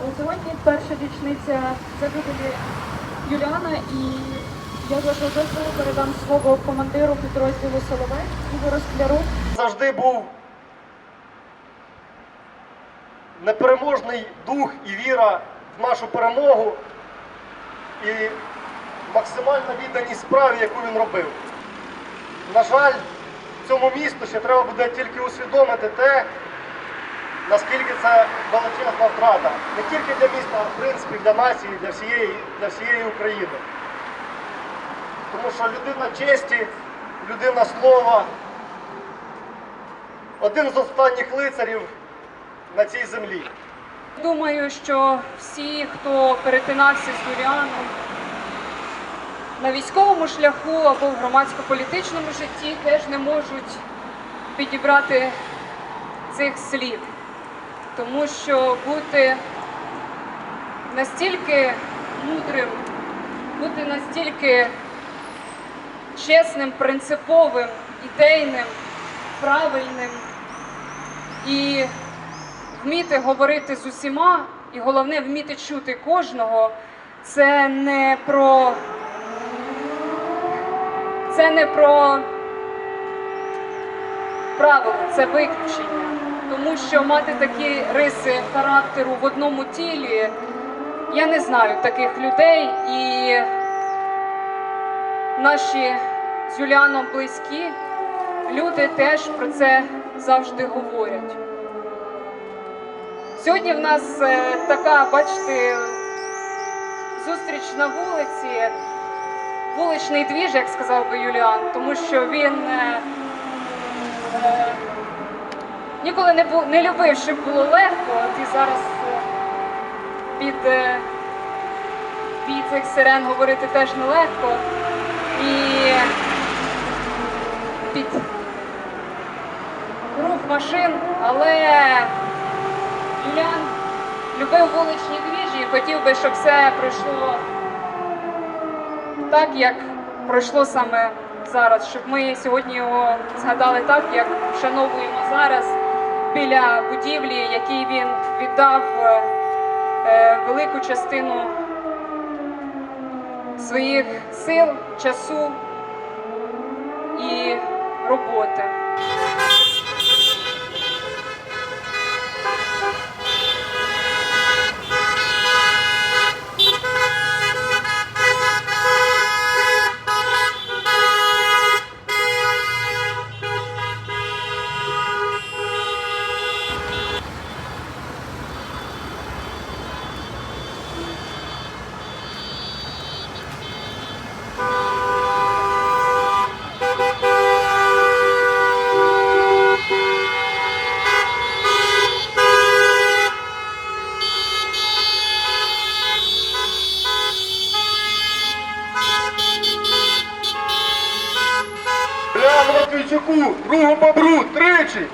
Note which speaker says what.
Speaker 1: Сьогодні перша річниця загибелі Юліана, і я з вашого передам слово командиру підрозділу Соловей Ігору Скляру.
Speaker 2: завжди був непереможний дух і віра в нашу перемогу і максимальна відданість справі, яку він робив. На жаль, цьому місту ще треба буде тільки усвідомити те, наскільки це величезна втрата. Не тільки для міста, а в принципі для нації, для всієї, для всієї України. Тому що людина честі, людина слова, один з останніх лицарів на цій землі.
Speaker 1: Думаю, що всі, хто перетинався з Юліаном на військовому шляху або в громадсько-політичному житті, теж не можуть підібрати цих слів. Тому що бути настільки мудрим, бути настільки чесним, принциповим, ідейним, правильним і вміти говорити з усіма, і головне вміти чути кожного, це не про це не про правило, це виключення. Тому що мати такі риси характеру в одному тілі, я не знаю таких людей, і наші з Юліаном близькі люди теж про це завжди говорять. Сьогодні в нас е, така, бачите, зустріч на вулиці, вуличний двіж, як сказав би Юліан, тому що він е, е, ніколи не, бу, не любив, щоб було легко, от і зараз е, під, е, під цих сирен говорити теж нелегко. І під рух машин, але Юліан любив вуличні двіжі і хотів би, щоб все пройшло так, як пройшло саме зараз, щоб ми сьогодні його згадали так, як вшановуємо зараз біля будівлі, якій він віддав е, е, велику частину своїх сил, часу і роботи.
Speaker 2: Матвійчуку, другу бобру, тричі!